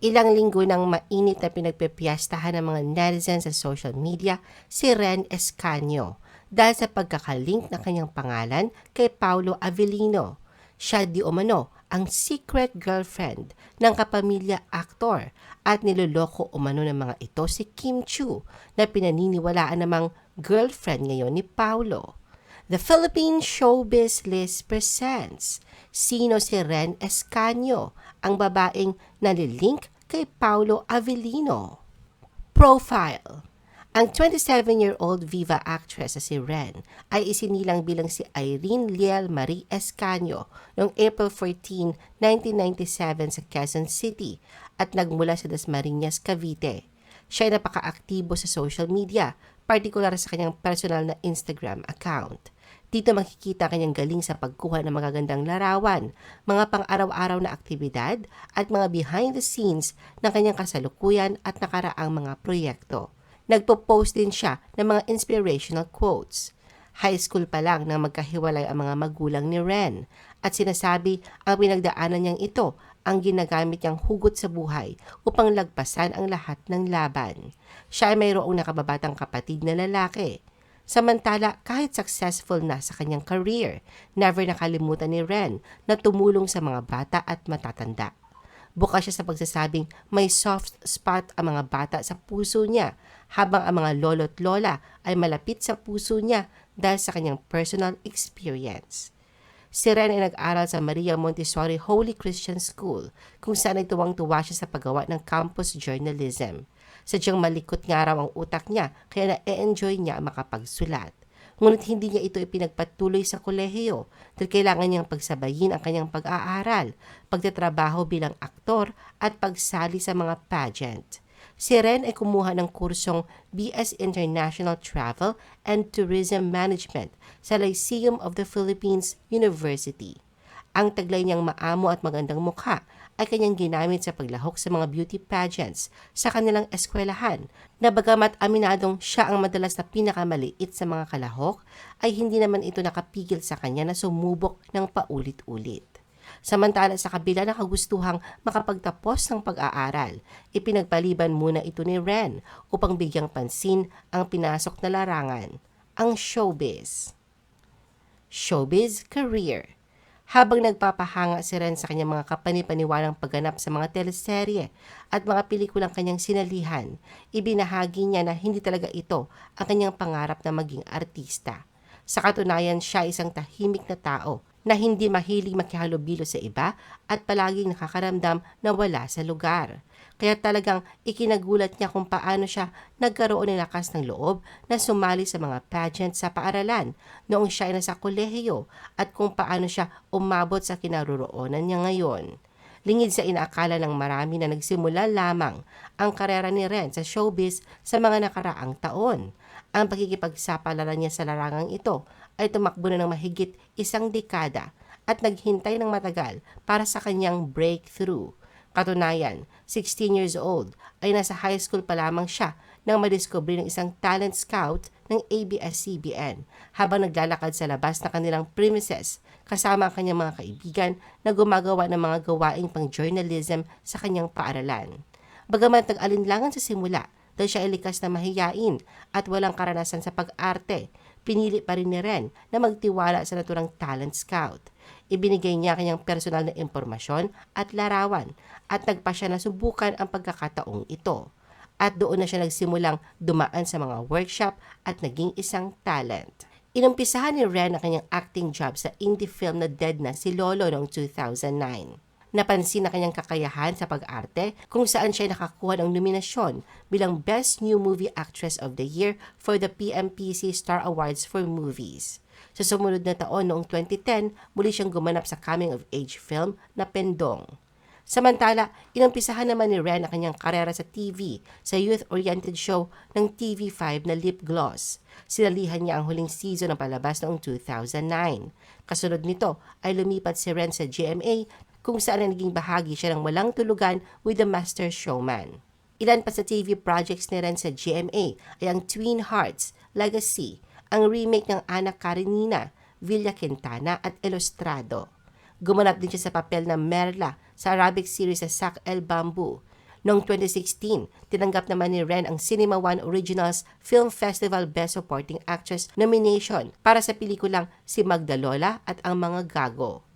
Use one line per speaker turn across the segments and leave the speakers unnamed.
Ilang linggo nang mainit na pinagpepiyastahan ng mga netizens sa social media si Ren Escanio dahil sa pagkakalink ng kanyang pangalan kay Paulo Avellino. Siya di umano ang secret girlfriend ng kapamilya aktor at niloloko umano ng mga ito si Kim Chu na pinaniniwalaan namang girlfriend ngayon ni Paulo. The Philippine Showbiz List presents Sino si Ren Escanio, ang babaeng nalilink kay Paulo Avellino? Profile Ang 27-year-old Viva actress na si Ren ay isinilang bilang si Irene Liel Marie Escanio noong April 14, 1997 sa Quezon City at nagmula sa Dasmariñas, Cavite. Siya ay napaka-aktibo sa social media, partikular sa kanyang personal na Instagram account. Dito makikita kanyang galing sa pagkuha ng magagandang larawan, mga pang-araw-araw na aktibidad at mga behind the scenes ng kanyang kasalukuyan at nakaraang mga proyekto. Nagpo-post din siya ng mga inspirational quotes. High school pa lang nang magkahiwalay ang mga magulang ni Ren at sinasabi ang pinagdaanan niyang ito ang ginagamit niyang hugot sa buhay upang lagpasan ang lahat ng laban. Siya ay mayroong nakababatang kapatid na lalaki Samantala, kahit successful na sa kanyang career, never nakalimutan ni Ren na tumulong sa mga bata at matatanda. Bukas siya sa pagsasabing may soft spot ang mga bata sa puso niya, habang ang mga lolo't lola ay malapit sa puso niya dahil sa kanyang personal experience. Si Ren ay nag-aral sa Maria Montessori Holy Christian School kung saan ay tuwang-tuwa siya sa paggawa ng campus journalism. Sadyang malikot nga raw ang utak niya kaya na-enjoy niya makapagsulat. Ngunit hindi niya ito ipinagpatuloy sa kolehiyo dahil kailangan niyang pagsabayin ang kanyang pag-aaral, pagtatrabaho bilang aktor at pagsali sa mga pageant. Si Ren ay kumuha ng kursong BS International Travel and Tourism Management sa Lyceum of the Philippines University. Ang taglay niyang maamo at magandang mukha ay kanyang ginamit sa paglahok sa mga beauty pageants sa kanilang eskwelahan na bagamat aminadong siya ang madalas na pinakamaliit sa mga kalahok, ay hindi naman ito nakapigil sa kanya na sumubok ng paulit-ulit. Samantala sa kabila ng kagustuhang makapagtapos ng pag-aaral, ipinagpaliban muna ito ni Ren upang bigyang pansin ang pinasok na larangan, ang showbiz. Showbiz Career habang nagpapahanga si Ren sa kanyang mga kapanipaniwalang pagganap sa mga teleserye at mga pelikulang kanyang sinalihan, ibinahagi niya na hindi talaga ito ang kanyang pangarap na maging artista. Sa katunayan, siya isang tahimik na tao na hindi mahilig makihalubilo sa iba at palaging nakakaramdam na wala sa lugar. Kaya talagang ikinagulat niya kung paano siya nagkaroon ng lakas ng loob na sumali sa mga pageant sa paaralan noong siya ay nasa kolehiyo at kung paano siya umabot sa kinaroroonan niya ngayon. Lingid sa inaakala ng marami na nagsimula lamang ang karera ni Ren sa showbiz sa mga nakaraang taon. Ang pagkikipagsapalaran niya sa larangang ito ay tumakbo na ng mahigit isang dekada at naghintay ng matagal para sa kanyang breakthrough Katunayan, 16 years old ay nasa high school pa lamang siya nang madiscover ng isang talent scout ng ABS-CBN habang naglalakad sa labas ng kanilang premises kasama ang kanyang mga kaibigan na gumagawa ng mga gawaing pang journalism sa kanyang paaralan. Bagamat nag-alinlangan sa simula dahil siya ay likas na mahiyain at walang karanasan sa pag-arte, pinili pa rin ni Ren na magtiwala sa naturang talent scout. Ibinigay niya kanyang personal na impormasyon at larawan at nagpa siya na subukan ang pagkakataong ito. At doon na siya nagsimulang dumaan sa mga workshop at naging isang talent. Inumpisahan ni Ren ang kanyang acting job sa indie film na Dead na si Lolo noong 2009. Napansin na kanyang kakayahan sa pag-arte kung saan siya nakakuha ng nominasyon bilang Best New Movie Actress of the Year for the PMPC Star Awards for Movies. Sa sumunod na taon noong 2010, muli siyang gumanap sa coming-of-age film na Pendong. Samantala, inumpisahan naman ni Ren ang kanyang karera sa TV sa youth-oriented show ng TV5 na Lip Gloss. Sinalihan niya ang huling season ng palabas noong 2009. Kasunod nito ay lumipat si Ren sa GMA kung saan naging bahagi siya ng walang tulugan with the Master Showman. Ilan pa sa TV projects ni Ren sa GMA ay ang Twin Hearts, Legacy, ang remake ng Anak Karenina, Villa Quintana at Ilustrado. Gumanap din siya sa papel na Merla sa Arabic series sa Sak El Bamboo. Noong 2016, tinanggap naman ni Ren ang Cinema One Originals Film Festival Best Supporting Actress nomination para sa pelikulang Si Magdalola at Ang Mga Gago.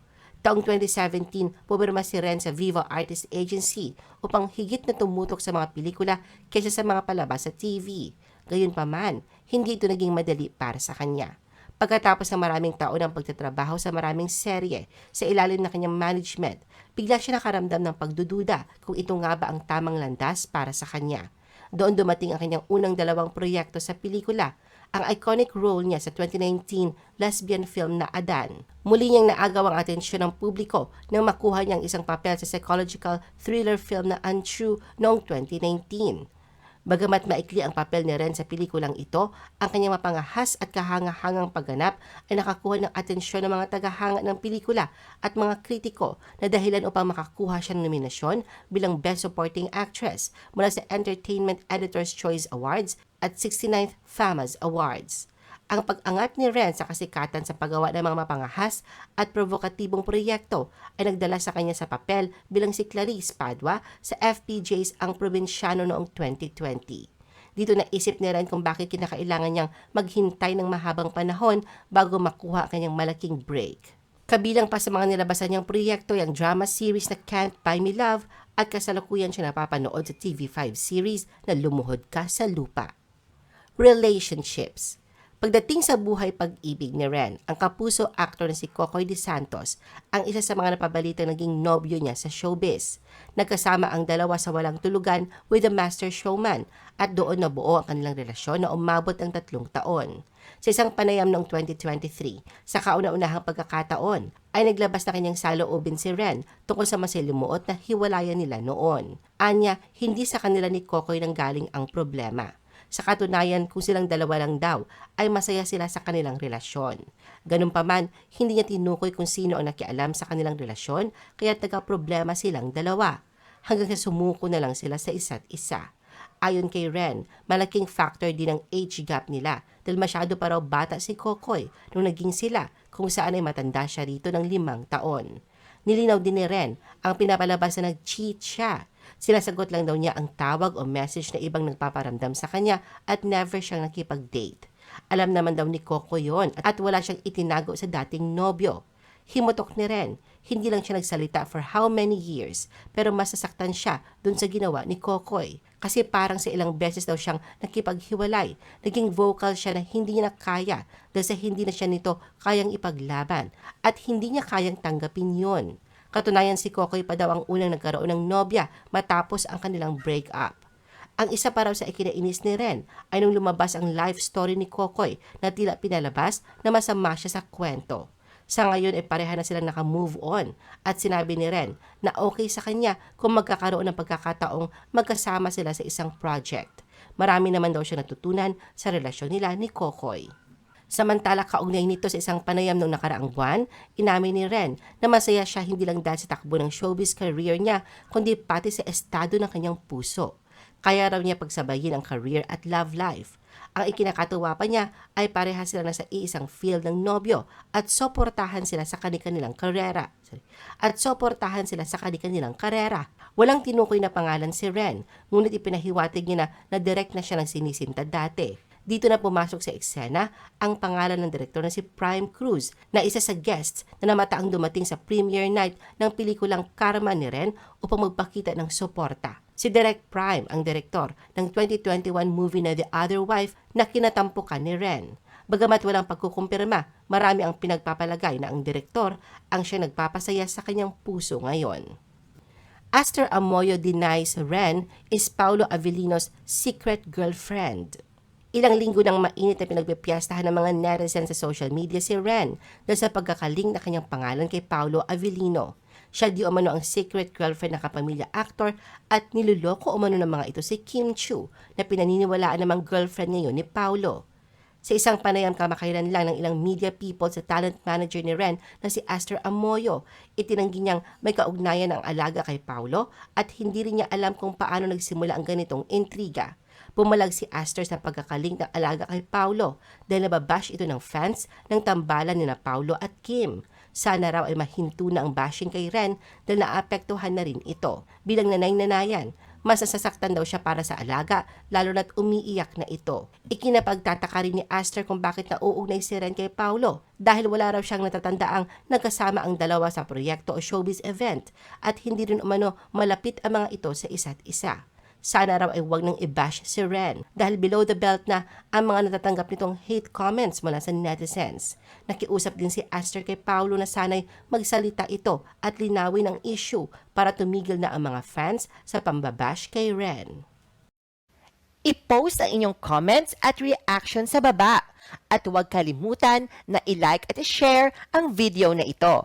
Taong 2017, pumirma si Ren sa Viva Artist Agency upang higit na tumutok sa mga pelikula kaysa sa mga palabas sa TV. Gayunpaman, hindi ito naging madali para sa kanya. Pagkatapos ng maraming taon ng pagtatrabaho sa maraming serye sa ilalim ng kanyang management, bigla siya nakaramdam ng pagdududa kung ito nga ba ang tamang landas para sa kanya. Doon dumating ang kanyang unang dalawang proyekto sa pelikula, ang iconic role niya sa 2019 lesbian film na Adan. Muli niyang naagaw ang atensyon ng publiko nang makuha niyang isang papel sa psychological thriller film na Untrue noong 2019. Bagamat maikli ang papel ni Ren sa pelikulang ito, ang kanyang mapangahas at kahangahangang pagganap ay nakakuha ng atensyon ng mga tagahanga ng pelikula at mga kritiko na dahilan upang makakuha siya ng nominasyon bilang Best Supporting Actress mula sa Entertainment Editor's Choice Awards at 69th FAMAS Awards. Ang pag-angat ni Ren sa kasikatan sa paggawa ng mga mapangahas at provokatibong proyekto ay nagdala sa kanya sa papel bilang si Clarice Padua sa FPJ's Ang Probinsyano noong 2020. Dito naisip ni Ren kung bakit kinakailangan niyang maghintay ng mahabang panahon bago makuha ang kanyang malaking break. Kabilang pa sa mga nilabasan niyang proyekto yung drama series na Can't Buy Me Love at kasalukuyan siya napapanood sa TV5 series na Lumuhod Ka sa Lupa. Relationships Pagdating sa buhay pag-ibig ni Ren, ang kapuso actor na si Cocoy De Santos ang isa sa mga napabalitang naging nobyo niya sa showbiz. Nagkasama ang dalawa sa walang tulugan with the master showman at doon nabuo ang kanilang relasyon na umabot ng tatlong taon. Sa isang panayam noong 2023, sa kauna-unahang pagkakataon, ay naglabas na kanyang saloobin si Ren tungkol sa masilimuot na hiwalayan nila noon. Anya, hindi sa kanila ni Kokoy nang galing ang problema. Sa katunayan, kung silang dalawa lang daw, ay masaya sila sa kanilang relasyon. Ganun pa man, hindi niya tinukoy kung sino ang nakialam sa kanilang relasyon, kaya taga-problema silang dalawa. Hanggang sa sumuko na lang sila sa isa't isa. Ayon kay Ren, malaking factor din ang age gap nila dahil masyado pa raw bata si Kokoy nung naging sila kung saan ay matanda siya rito ng limang taon. Nilinaw din ni Ren ang pinapalabas na nag-cheat siya Sinasagot lang daw niya ang tawag o message na ibang nagpaparamdam sa kanya at never siyang nakipag-date. Alam naman daw ni Coco yon at wala siyang itinago sa dating nobyo. Himotok ni Ren, hindi lang siya nagsalita for how many years, pero masasaktan siya dun sa ginawa ni Kokoy. Kasi parang sa ilang beses daw siyang nakipaghiwalay. Naging vocal siya na hindi niya kaya dahil sa hindi na siya nito kayang ipaglaban at hindi niya kayang tanggapin yon. Katunayan si Kokoy pa daw ang unang nagkaroon ng nobya matapos ang kanilang break-up. Ang isa pa raw sa ikinainis ni Ren ay nung lumabas ang life story ni Kokoy na tila pinalabas na masama siya sa kwento. Sa ngayon ay pareha na silang naka-move on at sinabi ni Ren na okay sa kanya kung magkakaroon ng pagkakataong magkasama sila sa isang project. Marami naman daw siya natutunan sa relasyon nila ni Kokoy. Samantala kaugnay nito sa isang panayam noong nakaraang buwan, inamin ni Ren na masaya siya hindi lang dahil sa takbo ng showbiz career niya, kundi pati sa estado ng kanyang puso. Kaya raw niya pagsabayin ang career at love life. Ang ikinakatuwa pa niya ay pareha sila na sa iisang field ng nobyo at suportahan sila sa kanilang karera. At suportahan sila sa kanilang karera. Walang tinukoy na pangalan si Ren, ngunit ipinahiwatig niya na na direct na siya ng sinisinta dati. Dito na pumasok sa eksena ang pangalan ng direktor na si Prime Cruz na isa sa guests na namataang dumating sa premiere night ng pelikulang Karma ni Ren upang magpakita ng suporta. Si Direct Prime ang direktor ng 2021 movie na The Other Wife na kinatampukan ni Ren. Bagamat walang pagkukumpirma, marami ang pinagpapalagay na ang direktor ang siya nagpapasaya sa kanyang puso ngayon. Aster Amoyo denies Ren is Paulo Avellino's secret girlfriend. Ilang linggo nang mainit na pinagpipiyastahan ng mga netizens sa social media si Ren dahil sa pagkakaling na kanyang pangalan kay Paolo Avellino. Siya di umano ang secret girlfriend ng kapamilya actor at niluloko umano ng mga ito si Kim Chu na pinaniniwalaan namang girlfriend ngayon ni Paolo. Sa isang panayam kamakailan lang ng ilang media people sa talent manager ni Ren na si Aster Amoyo, itinanggi niyang may kaugnayan ang alaga kay Paulo at hindi rin niya alam kung paano nagsimula ang ganitong intriga. Pumalag si Aster sa pagkakaling ng alaga kay Paulo dahil nababash ito ng fans ng tambalan ni na Paulo at Kim. Sana raw ay mahinto na ang bashing kay Ren dahil naapektuhan na rin ito. Bilang nanay-nanayan, mas nasasaktan daw siya para sa alaga, lalo na't umiiyak na ito. Ikinapagtataka rin ni Aster kung bakit nauugnay si Ren kay Paulo dahil wala raw siyang natatandaang nagkasama ang dalawa sa proyekto o showbiz event at hindi rin umano malapit ang mga ito sa isa't isa. Sana raw ay huwag nang i-bash si Ren dahil below the belt na ang mga natatanggap nitong hate comments mula sa netizens. Nakiusap din si Aster kay Paulo na sana'y magsalita ito at linawin ang issue para tumigil na ang mga fans sa pambabash kay Ren.
I-post ang inyong comments at reaction sa baba. At huwag kalimutan na i-like at i-share ang video na ito.